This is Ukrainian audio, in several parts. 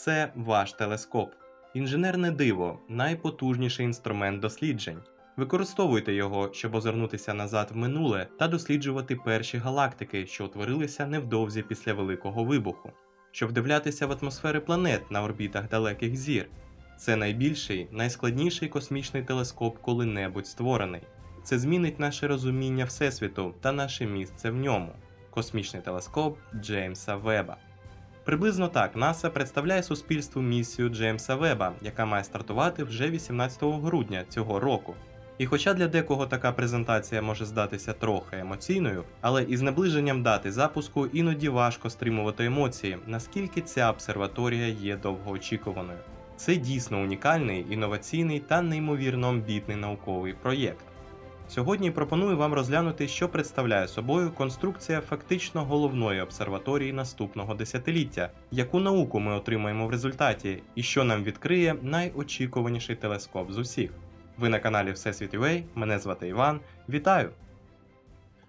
це ваш телескоп. Інженерне диво найпотужніший інструмент досліджень. Використовуйте його, щоб озирнутися назад в минуле та досліджувати перші галактики, що утворилися невдовзі після Великого вибуху, щоб вдивлятися в атмосфери планет на орбітах далеких зір. Це найбільший, найскладніший космічний телескоп коли-небудь створений. Це змінить наше розуміння Всесвіту та наше місце в ньому. Космічний телескоп Джеймса Веба. Приблизно так НАСА представляє суспільству місію Джеймса Веба, яка має стартувати вже 18 грудня цього року. І хоча для декого така презентація може здатися трохи емоційною, але із наближенням дати запуску іноді важко стримувати емоції, наскільки ця обсерваторія є довгоочікуваною. Це дійсно унікальний, інноваційний та неймовірно амбітний науковий проєкт. Сьогодні пропоную вам розглянути, що представляє собою конструкція фактично головної обсерваторії наступного десятиліття, яку науку ми отримаємо в результаті, і що нам відкриє найочікуваніший телескоп з усіх. Ви на каналі Всесвіт UA, мене звати Іван. Вітаю!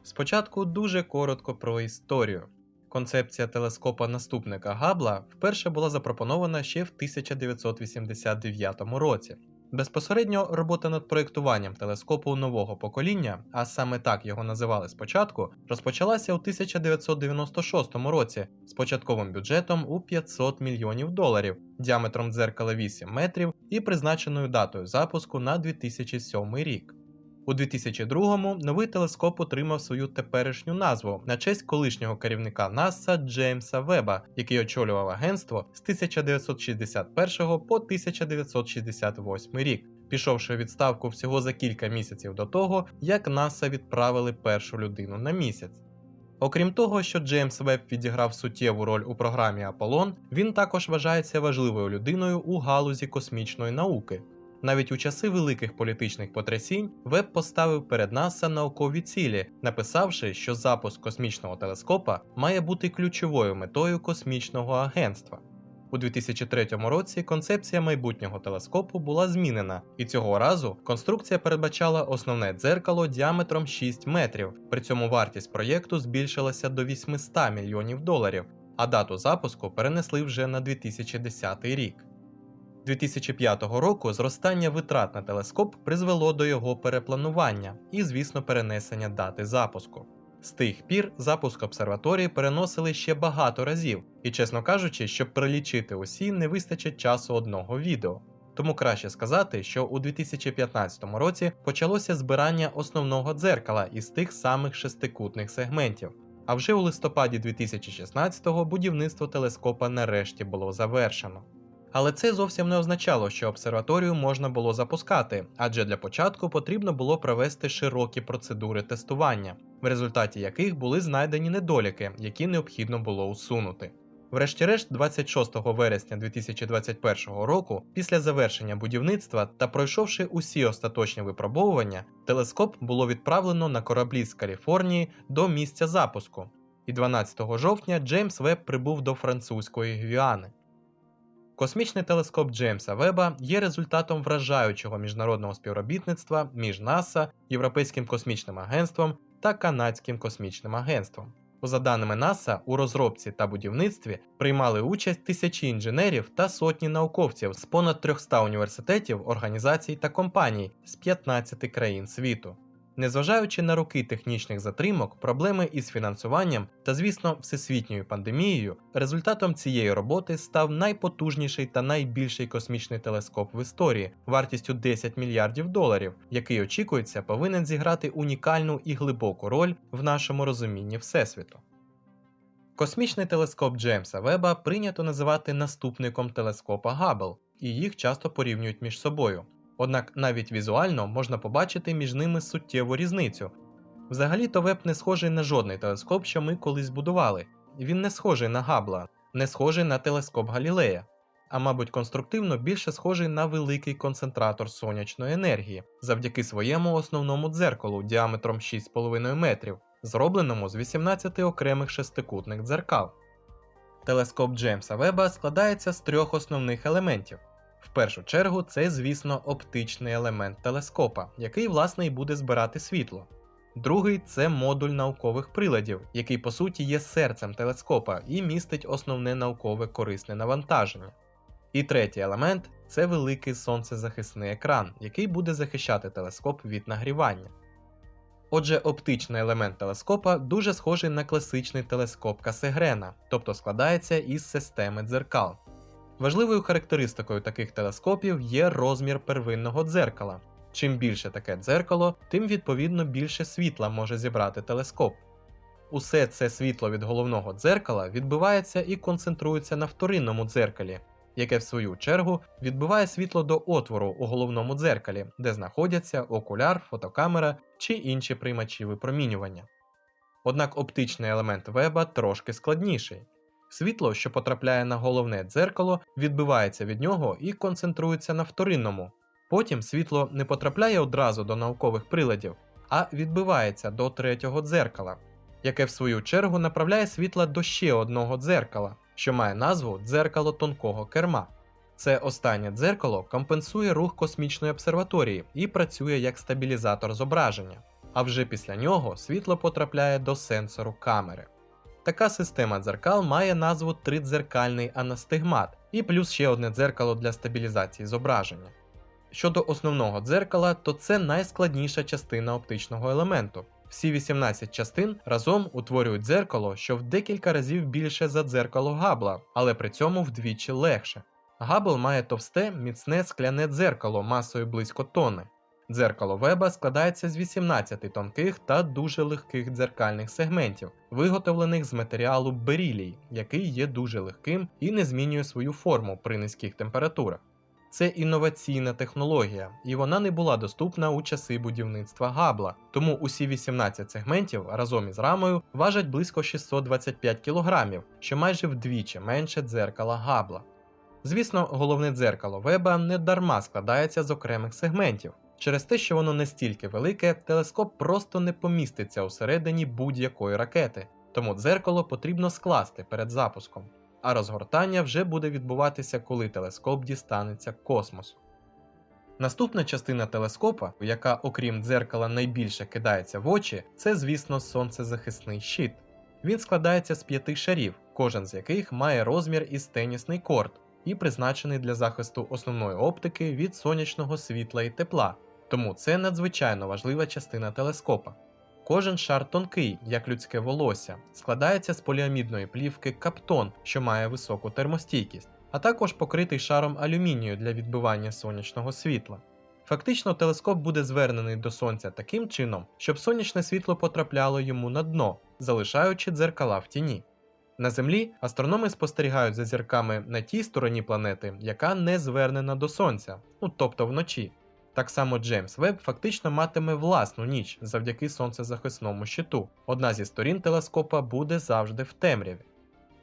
Спочатку дуже коротко про історію. Концепція телескопа наступника Габла вперше була запропонована ще в 1989 році. Безпосередньо робота над проєктуванням телескопу нового покоління, а саме так його називали спочатку, розпочалася у 1996 році з початковим бюджетом у 500 мільйонів доларів, діаметром дзеркала 8 метрів і призначеною датою запуску на 2007 рік. У 2002-му новий телескоп отримав свою теперішню назву на честь колишнього керівника НАСА Джеймса Веба, який очолював агентство з 1961 по 1968 рік, пішовши у відставку всього за кілька місяців до того, як НАСА відправили першу людину на місяць. Окрім того, що Джеймс Веб відіграв суттєву роль у програмі Аполлон, він також вважається важливою людиною у галузі космічної науки. Навіть у часи великих політичних потрясінь Веб поставив перед НАСА наукові цілі, написавши, що запуск космічного телескопа має бути ключовою метою космічного агентства. У 2003 році концепція майбутнього телескопу була змінена, і цього разу конструкція передбачала основне дзеркало діаметром 6 метрів. При цьому вартість проєкту збільшилася до 800 мільйонів доларів, а дату запуску перенесли вже на 2010 рік. 2005 року зростання витрат на телескоп призвело до його перепланування і, звісно, перенесення дати запуску. З тих пір запуск обсерваторії переносили ще багато разів, і, чесно кажучи, щоб прилічити усі, не вистачить часу одного відео. Тому краще сказати, що у 2015 році почалося збирання основного дзеркала із тих самих шестикутних сегментів. А вже у листопаді 2016-го будівництво телескопа нарешті було завершено. Але це зовсім не означало, що обсерваторію можна було запускати, адже для початку потрібно було провести широкі процедури тестування, в результаті яких були знайдені недоліки, які необхідно було усунути. Врешті-решт, 26 вересня 2021 року, після завершення будівництва та пройшовши усі остаточні випробовування, телескоп було відправлено на кораблі з Каліфорнії до місця запуску. І 12 жовтня Джеймс Веб прибув до французької Гвіани. Космічний телескоп Джеймса Веба є результатом вражаючого міжнародного співробітництва між НАСА, Європейським космічним агентством та Канадським космічним агентством. За даними НАСА, у розробці та будівництві приймали участь тисячі інженерів та сотні науковців з понад 300 університетів, організацій та компаній з 15 країн світу. Незважаючи на роки технічних затримок, проблеми із фінансуванням та, звісно, всесвітньою пандемією, результатом цієї роботи став найпотужніший та найбільший космічний телескоп в історії вартістю 10 мільярдів доларів, який очікується повинен зіграти унікальну і глибоку роль в нашому розумінні Всесвіту. Космічний телескоп Джеймса Веба прийнято називати наступником телескопа Габбл, і їх часто порівнюють між собою. Однак навіть візуально можна побачити між ними суттєву різницю. Взагалі-то веб не схожий на жодний телескоп, що ми колись будували. Він не схожий на Габла, не схожий на телескоп Галілея, а мабуть, конструктивно більше схожий на великий концентратор сонячної енергії завдяки своєму основному дзеркалу діаметром 6,5 метрів, зробленому з 18 окремих шестикутних дзеркал. Телескоп Джеймса Веба складається з трьох основних елементів. В першу чергу, це, звісно, оптичний елемент телескопа, який, власне, і буде збирати світло. Другий це модуль наукових приладів, який по суті є серцем телескопа і містить основне наукове корисне навантаження. І третій елемент це великий сонцезахисний екран, який буде захищати телескоп від нагрівання. Отже, оптичний елемент телескопа дуже схожий на класичний телескоп Касегрена, тобто складається із системи дзеркал. Важливою характеристикою таких телескопів є розмір первинного дзеркала. Чим більше таке дзеркало, тим відповідно більше світла може зібрати телескоп. Усе це світло від головного дзеркала відбивається і концентрується на вторинному дзеркалі, яке в свою чергу відбиває світло до отвору у головному дзеркалі, де знаходяться окуляр, фотокамера чи інші приймачі випромінювання. Однак оптичний елемент веба трошки складніший. Світло, що потрапляє на головне дзеркало, відбивається від нього і концентрується на вторинному. Потім світло не потрапляє одразу до наукових приладів, а відбивається до третього дзеркала, яке в свою чергу направляє світло до ще одного дзеркала, що має назву дзеркало тонкого керма. Це останнє дзеркало компенсує рух космічної обсерваторії і працює як стабілізатор зображення, а вже після нього світло потрапляє до сенсору камери. Така система дзеркал має назву тридзеркальний анастигмат і плюс ще одне дзеркало для стабілізації зображення. Щодо основного дзеркала, то це найскладніша частина оптичного елементу. Всі 18 частин разом утворюють дзеркало, що в декілька разів більше за дзеркало Габла, але при цьому вдвічі легше. Габл має товсте, міцне скляне дзеркало масою близько тонни. Дзеркало Веба складається з 18 тонких та дуже легких дзеркальних сегментів, виготовлених з матеріалу берілій, який є дуже легким і не змінює свою форму при низьких температурах. Це інноваційна технологія, і вона не була доступна у часи будівництва Габла, тому усі 18 сегментів разом із рамою важать близько 625 кг, що майже вдвічі менше дзеркала Габла. Звісно, головне дзеркало Веба не дарма складається з окремих сегментів. Через те, що воно настільки велике, телескоп просто не поміститься усередині будь-якої ракети, тому дзеркало потрібно скласти перед запуском а розгортання вже буде відбуватися, коли телескоп дістанеться космосу. Наступна частина телескопа, яка, окрім дзеркала, найбільше кидається в очі, це, звісно, сонцезахисний щит. Він складається з п'яти шарів, кожен з яких має розмір із тенісний корт і призначений для захисту основної оптики від сонячного світла і тепла, тому це надзвичайно важлива частина телескопа. Кожен шар тонкий, як людське волосся, складається з поліамідної плівки каптон, що має високу термостійкість, а також покритий шаром алюмінію для відбивання сонячного світла. Фактично, телескоп буде звернений до сонця таким чином, щоб сонячне світло потрапляло йому на дно, залишаючи дзеркала в тіні. На Землі астрономи спостерігають за зірками на тій стороні планети, яка не звернена до сонця, ну тобто вночі. Так само Джеймс Веб фактично матиме власну ніч завдяки сонцезахисному щиту. Одна зі сторін телескопа буде завжди в темряві.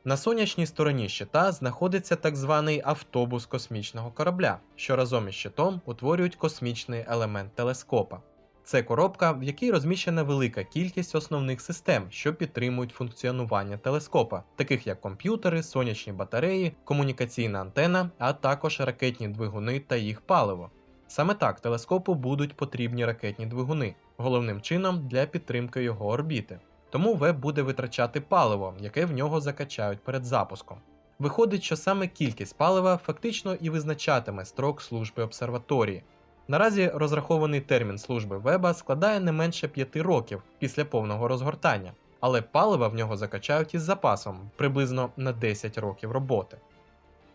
На сонячній стороні щита знаходиться так званий автобус космічного корабля, що разом із щитом утворюють космічний елемент телескопа. Це коробка, в якій розміщена велика кількість основних систем, що підтримують функціонування телескопа, таких як комп'ютери, сонячні батареї, комунікаційна антена, а також ракетні двигуни та їх паливо. Саме так телескопу будуть потрібні ракетні двигуни, головним чином для підтримки його орбіти. Тому веб буде витрачати паливо, яке в нього закачають перед запуском. Виходить, що саме кількість палива фактично і визначатиме строк служби обсерваторії. Наразі розрахований термін служби веба складає не менше 5 років після повного розгортання, але палива в нього закачають із запасом приблизно на 10 років роботи.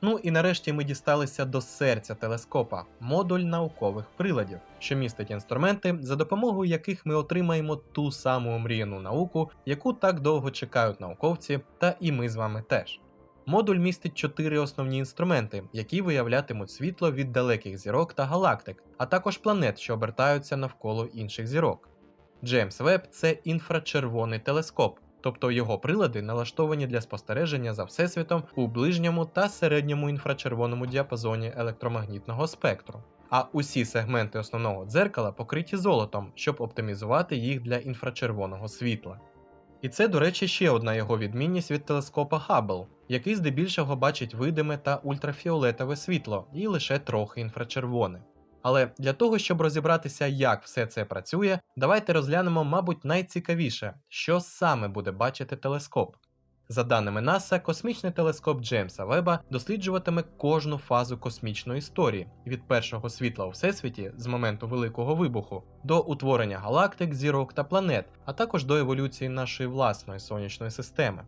Ну і нарешті ми дісталися до серця телескопа модуль наукових приладів, що містить інструменти, за допомогою яких ми отримаємо ту саму омріяну науку, яку так довго чекають науковці, та і ми з вами теж. Модуль містить чотири основні інструменти, які виявлятимуть світло від далеких зірок та галактик, а також планет, що обертаються навколо інших зірок. Джеймс Веб це інфрачервоний телескоп, тобто його прилади налаштовані для спостереження за всесвітом у ближньому та середньому інфрачервоному діапазоні електромагнітного спектру. А усі сегменти основного дзеркала покриті золотом, щоб оптимізувати їх для інфрачервоного світла. І це, до речі, ще одна його відмінність від телескопа Хаббл, який здебільшого бачить видиме та ультрафіолетове світло і лише трохи інфрачервоне. Але для того, щоб розібратися, як все це працює, давайте розглянемо, мабуть, найцікавіше, що саме буде бачити телескоп. За даними НАСА, космічний телескоп Джеймса Веба досліджуватиме кожну фазу космічної історії від першого світла у всесвіті з моменту Великого вибуху до утворення галактик, зірок та планет, а також до еволюції нашої власної сонячної системи.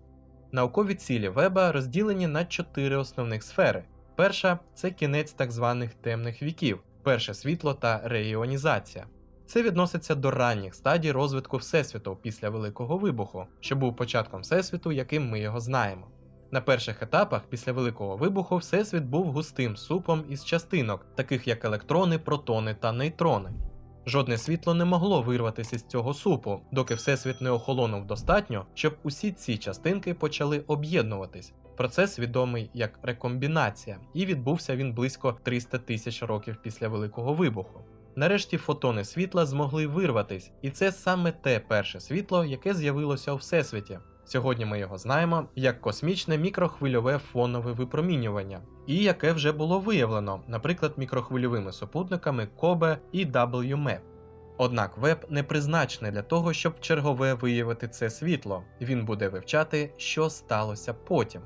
Наукові цілі Веба розділені на чотири основних сфери. Перша це кінець так званих темних віків, перше світло та реіонізація. Це відноситься до ранніх стадій розвитку Всесвіту після Великого вибуху, що був початком Всесвіту, яким ми його знаємо. На перших етапах після Великого вибуху Всесвіт був густим супом із частинок, таких як електрони, протони та нейтрони. Жодне світло не могло вирватися з цього супу, доки Всесвіт не охолонув достатньо, щоб усі ці частинки почали об'єднуватись. Процес відомий як рекомбінація, і відбувся він близько 300 тисяч років після Великого вибуху. Нарешті фотони світла змогли вирватись, і це саме те перше світло, яке з'явилося у Всесвіті. Сьогодні ми його знаємо як космічне мікрохвильове фонове випромінювання, і яке вже було виявлено, наприклад, мікрохвильовими супутниками COBE і WMAP. Однак веб не призначений для того, щоб чергове виявити це світло. Він буде вивчати, що сталося потім.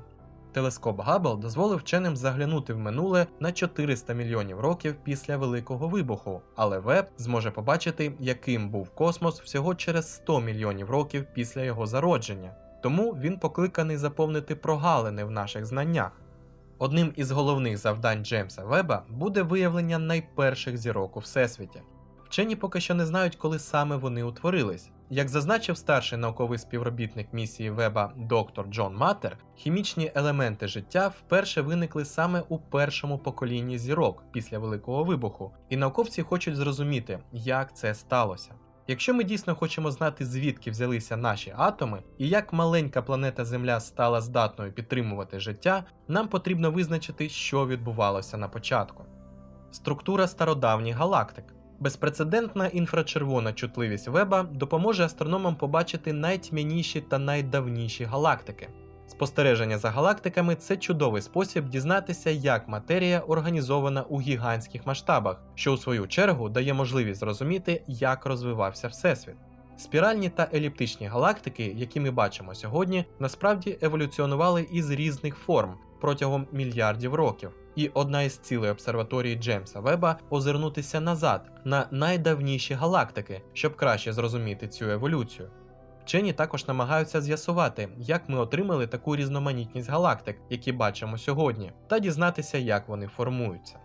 Телескоп Габбл дозволив вченим заглянути в минуле на 400 мільйонів років після Великого вибуху, але Веб зможе побачити, яким був космос всього через 100 мільйонів років після його зародження. Тому він покликаний заповнити прогалини в наших знаннях. Одним із головних завдань Джеймса Веба буде виявлення найперших зірок у всесвіті. Вчені поки що не знають, коли саме вони утворились. Як зазначив старший науковий співробітник місії Веба доктор Джон Маттер, хімічні елементи життя вперше виникли саме у першому поколінні зірок після Великого вибуху, і науковці хочуть зрозуміти, як це сталося. Якщо ми дійсно хочемо знати, звідки взялися наші атоми і як маленька планета Земля стала здатною підтримувати життя, нам потрібно визначити, що відбувалося на початку. Структура стародавніх галактик. Безпрецедентна інфрачервона чутливість Веба допоможе астрономам побачити найтьмяніші та найдавніші галактики. Спостереження за галактиками це чудовий спосіб дізнатися, як матерія організована у гігантських масштабах, що у свою чергу дає можливість зрозуміти, як розвивався Всесвіт. Спіральні та еліптичні галактики, які ми бачимо сьогодні, насправді еволюціонували із різних форм протягом мільярдів років. І одна із цілей обсерваторії Джеймса Веба озирнутися назад на найдавніші галактики, щоб краще зрозуміти цю еволюцію. Вчені також намагаються з'ясувати, як ми отримали таку різноманітність галактик, які бачимо сьогодні, та дізнатися, як вони формуються.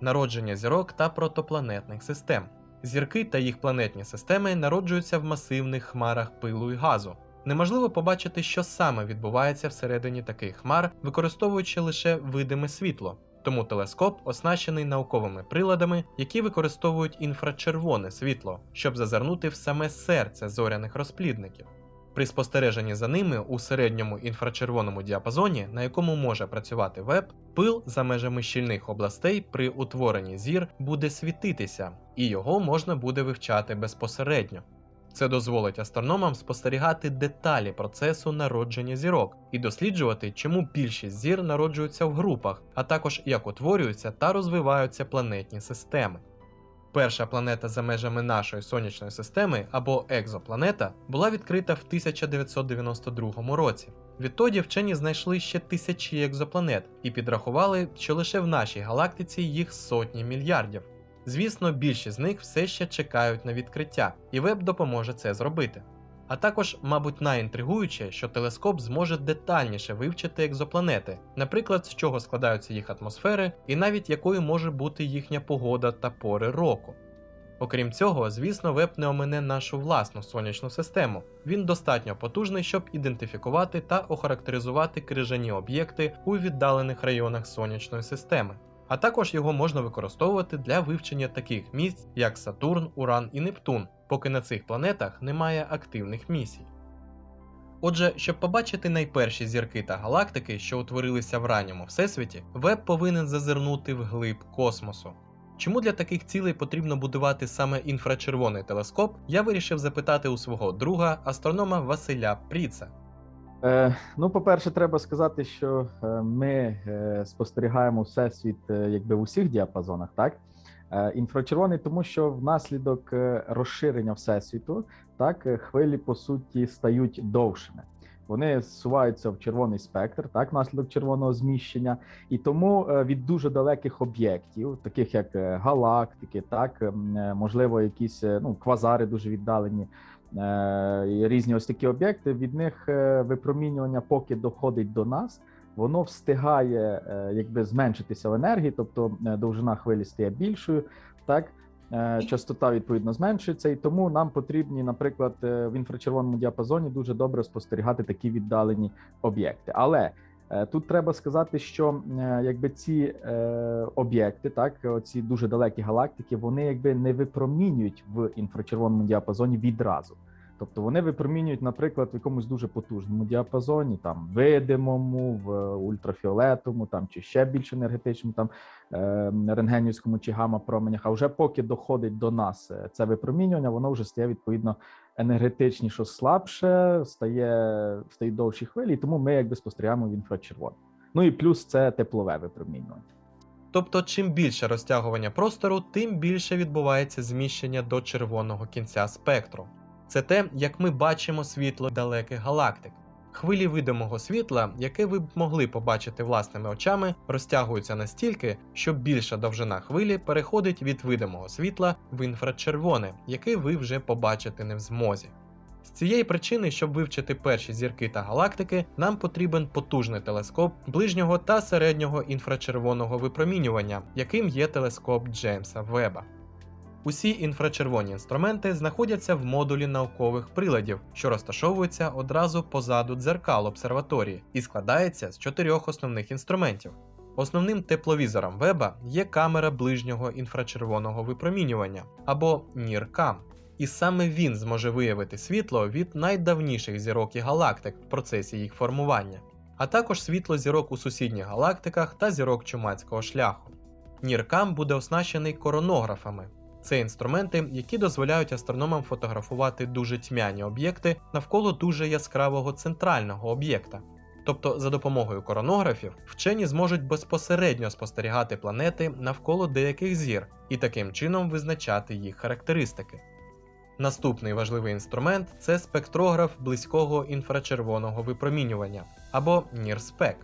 Народження зірок та протопланетних систем. Зірки та їх планетні системи народжуються в масивних хмарах пилу і газу. Неможливо побачити, що саме відбувається всередині таких хмар, використовуючи лише видиме світло. Тому телескоп оснащений науковими приладами, які використовують інфрачервоне світло, щоб зазирнути в саме серце зоряних розплідників. При спостереженні за ними у середньому інфрачервоному діапазоні, на якому може працювати веб, пил за межами щільних областей при утворенні зір буде світитися, і його можна буде вивчати безпосередньо. Це дозволить астрономам спостерігати деталі процесу народження зірок і досліджувати, чому більшість зір народжуються в групах, а також як утворюються та розвиваються планетні системи. Перша планета за межами нашої сонячної системи або екзопланета була відкрита в 1992 році. Відтоді вчені знайшли ще тисячі екзопланет і підрахували, що лише в нашій галактиці їх сотні мільярдів. Звісно, більшість з них все ще чекають на відкриття, і веб допоможе це зробити. А також, мабуть, найінтригуюче, що телескоп зможе детальніше вивчити екзопланети, наприклад, з чого складаються їх атмосфери, і навіть якою може бути їхня погода та пори року. Окрім цього, звісно, веб не омине нашу власну сонячну систему. Він достатньо потужний, щоб ідентифікувати та охарактеризувати крижані об'єкти у віддалених районах сонячної системи а також його можна використовувати для вивчення таких місць, як Сатурн, Уран і Нептун, поки на цих планетах немає активних місій. Отже, щоб побачити найперші зірки та галактики, що утворилися в ранньому всесвіті, веб повинен зазирнути в глиб космосу. Чому для таких цілей потрібно будувати саме інфрачервоний телескоп, я вирішив запитати у свого друга, астронома Василя Пріца. Е, Ну, по-перше, треба сказати, що е, ми е, спостерігаємо всесвіт якби в усіх діапазонах, так інфрачервоний, тому що внаслідок розширення всесвіту так хвилі по суті стають довшими. Вони зсуваються в червоний спектр, так, внаслідок червоного зміщення, і тому е, від дуже далеких об'єктів, таких як е, галактики, так е, можливо, якісь ну квазари дуже віддалені. Різні ось такі об'єкти. Від них випромінювання, поки доходить до нас, воно встигає якби зменшитися в енергії, тобто довжина хвилі стає більшою, так частота відповідно зменшується, і тому нам потрібні, наприклад, е, в інфрачервоному діапазоні дуже добре спостерігати такі віддалені об'єкти. Але е, тут треба сказати, що е, якби ці е, об'єкти, так ці дуже далекі галактики, вони якби не випромінюють в інфрачервоному діапазоні відразу. Тобто вони випромінюють, наприклад, в якомусь дуже потужному діапазоні, там видимому, в ультрафіолетовому, там чи ще більш енергетичному, там е, рентгенівському чи гамма променях. А вже поки доходить до нас е, це випромінювання, воно вже стає відповідно енергетичніше, слабше, стає стають довші хвилі, і тому ми якби спостерігаємо в інфрачервоне. Ну і плюс це теплове випромінювання. Тобто, чим більше розтягування простору, тим більше відбувається зміщення до червоного кінця спектру. Це те, як ми бачимо світло далеких галактик. Хвилі видимого світла, яке ви б могли побачити власними очами, розтягуються настільки, що більша довжина хвилі переходить від видимого світла в інфрачервоне, яке ви вже побачити не в змозі. З цієї причини, щоб вивчити перші зірки та галактики, нам потрібен потужний телескоп ближнього та середнього інфрачервоного випромінювання, яким є телескоп Джеймса Веба. Усі інфрачервоні інструменти знаходяться в модулі наукових приладів, що розташовуються одразу позаду дзеркал обсерваторії, і складається з чотирьох основних інструментів. Основним тепловізором Веба є камера ближнього інфрачервоного випромінювання або NIRCam. І саме він зможе виявити світло від найдавніших зірок і галактик в процесі їх формування, а також світло зірок у сусідніх галактиках та зірок чумацького шляху. NIRCam буде оснащений коронографами. Це інструменти, які дозволяють астрономам фотографувати дуже тьмяні об'єкти навколо дуже яскравого центрального об'єкта. Тобто, за допомогою коронографів вчені зможуть безпосередньо спостерігати планети навколо деяких зір і таким чином визначати їх характеристики. Наступний важливий інструмент це спектрограф близького інфрачервоного випромінювання або NIRSPEC.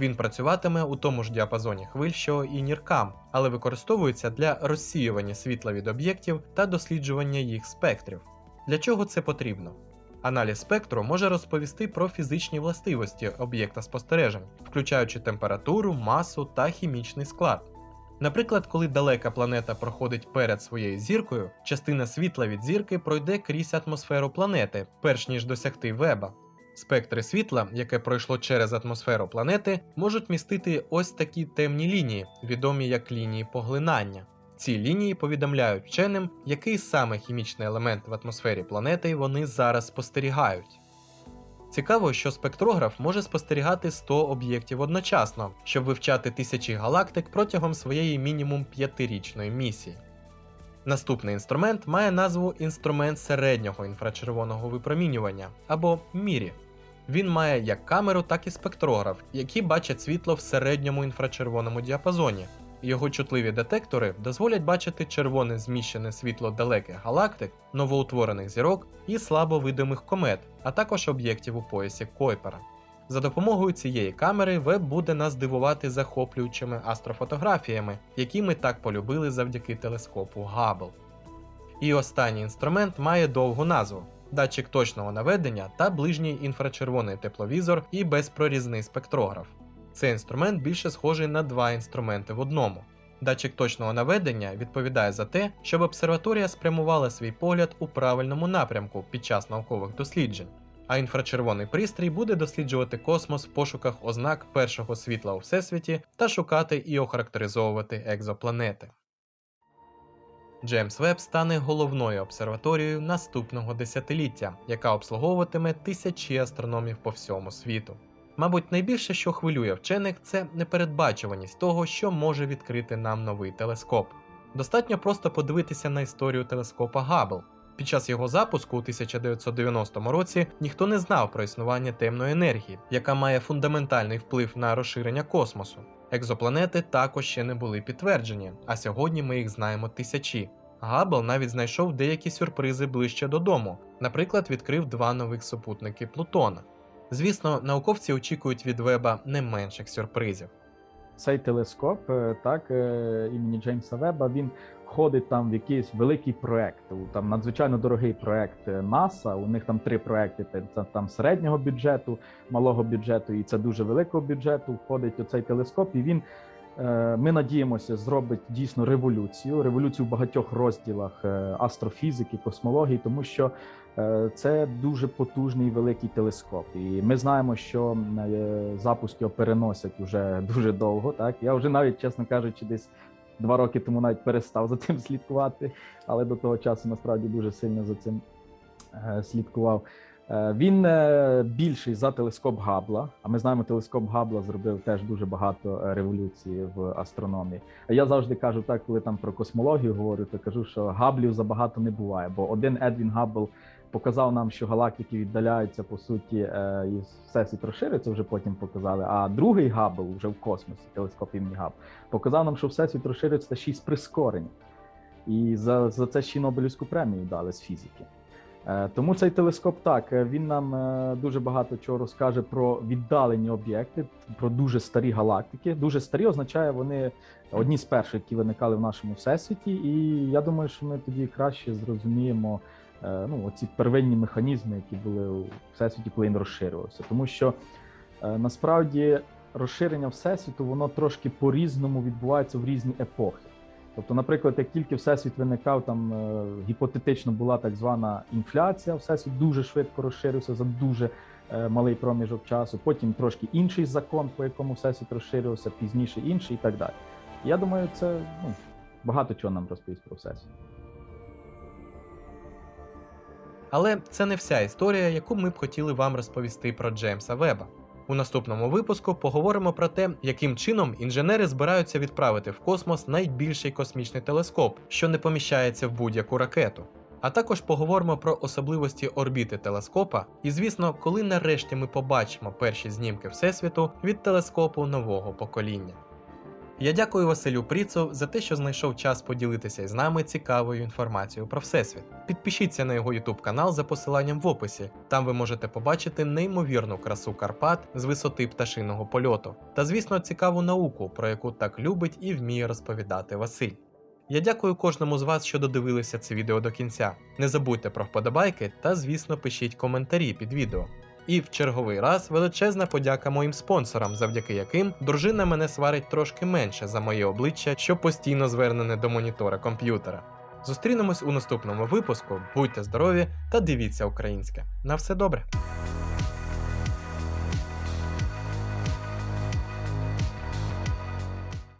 Він працюватиме у тому ж діапазоні хвиль, що і NIRCam, але використовується для розсіювання світла від об'єктів та досліджування їх спектрів. Для чого це потрібно? Аналіз спектру може розповісти про фізичні властивості об'єкта спостережень, включаючи температуру, масу та хімічний склад. Наприклад, коли далека планета проходить перед своєю зіркою, частина світла від зірки пройде крізь атмосферу планети, перш ніж досягти веба. Спектри світла, яке пройшло через атмосферу планети, можуть містити ось такі темні лінії, відомі як лінії поглинання. Ці лінії повідомляють вченим, який саме хімічний елемент в атмосфері планети вони зараз спостерігають. Цікаво, що спектрограф може спостерігати 100 об'єктів одночасно, щоб вивчати тисячі галактик протягом своєї мінімум 5-річної місії. Наступний інструмент має назву інструмент середнього інфрачервоного випромінювання або мірі. Він має як камеру, так і спектрограф, які бачать світло в середньому інфрачервоному діапазоні. Його чутливі детектори дозволять бачити червоне зміщене світло далеких галактик, новоутворених зірок і слабо видимих комет, а також об'єктів у поясі Койпера. За допомогою цієї камери веб буде нас дивувати захоплюючими астрофотографіями, які ми так полюбили завдяки телескопу Габл. І останній інструмент має довгу назву датчик точного наведення та ближній інфрачервоний тепловізор і безпрорізний спектрограф. Цей інструмент більше схожий на два інструменти в одному. Датчик точного наведення відповідає за те, щоб обсерваторія спрямувала свій погляд у правильному напрямку під час наукових досліджень, а інфрачервоний пристрій буде досліджувати космос в пошуках ознак першого світла у всесвіті та шукати і охарактеризовувати екзопланети. Джеймс Веб стане головною обсерваторією наступного десятиліття, яка обслуговуватиме тисячі астрономів по всьому світу. Мабуть, найбільше, що хвилює вчених, це непередбачуваність того, що може відкрити нам новий телескоп. Достатньо просто подивитися на історію телескопа Габл. Під час його запуску у 1990 році ніхто не знав про існування темної енергії, яка має фундаментальний вплив на розширення космосу. Екзопланети також ще не були підтверджені, а сьогодні ми їх знаємо тисячі. Габл навіть знайшов деякі сюрпризи ближче додому, наприклад, відкрив два нових супутники Плутона. Звісно, науковці очікують від Веба не менших сюрпризів. Цей телескоп, е, так е, імені Джеймса Веба, він входить там в якийсь великий проект. Там надзвичайно дорогий проект е, НАСА. У них там три проекти: там середнього бюджету, малого бюджету, і це дуже великого бюджету. Входить оцей телескоп, і він. е, Ми надіємося, зробить дійсно революцію, революцію в багатьох розділах е, астрофізики, космології, тому що це дуже потужний великий телескоп. І ми знаємо, що запуск його переносять уже дуже довго. Так я вже навіть, чесно кажучи, десь два роки тому навіть перестав за цим слідкувати, але до того часу насправді дуже сильно за цим е, слідкував. Е, Він е, більший за телескоп Габла. А ми знаємо, телескоп Габла зробив теж дуже багато революції в астрономії. А я завжди кажу так, коли там про космологію говорю, то кажу, що Габлів забагато не буває, бо один Едвін Габбл показав нам, що галактики віддаляються по суті, е, і всесвіт розширюється, вже потім показали. А другий Габбл вже в космосі, телескоп імені показав нам, що всесвіт розширюється та з прискоренням. І за, за це ще Нобелівську премію дали з фізики. Е, Тому цей телескоп так е, він нам дуже багато чого розкаже про віддалені об'єкти, про дуже старі галактики. Дуже старі означає, вони одні з перших, які виникали в нашому всесвіті. І я думаю, що ми тоді краще зрозуміємо ну, оці первинні механізми, які були у всесвіті, коли він розширювався. Тому що е, насправді розширення всесвіту воно трошки по-різному відбувається в різні епохи. Тобто, наприклад, як тільки всесвіт виникав, там е, гіпотетично була так звана інфляція, всесвіт дуже швидко розширився за дуже е, малий проміжок часу. Потім трошки інший закон, по якому всесвіт розширився, пізніше інший і так далі. Я думаю, це ну, багато чого нам розповість про всесвіт. Але це не вся історія, яку ми б хотіли вам розповісти про Джеймса Веба. У наступному випуску поговоримо про те, яким чином інженери збираються відправити в космос найбільший космічний телескоп, що не поміщається в будь-яку ракету. А також поговоримо про особливості орбіти телескопа, і звісно, коли нарешті ми побачимо перші знімки Всесвіту від телескопу нового покоління. Я дякую Василю Пріцу за те, що знайшов час поділитися із нами цікавою інформацією про Всесвіт. Підпишіться на його YouTube канал за посиланням в описі. Там ви можете побачити неймовірну красу Карпат з висоти пташиного польоту та, звісно, цікаву науку, про яку так любить і вміє розповідати Василь. Я дякую кожному з вас, що додивилися це відео до кінця. Не забудьте про вподобайки та, звісно, пишіть коментарі під відео. І в черговий раз величезна подяка моїм спонсорам, завдяки яким дружина мене сварить трошки менше за моє обличчя, що постійно звернене до монітора комп'ютера. Зустрінемось у наступному випуску. Будьте здорові та дивіться українське. На все добре!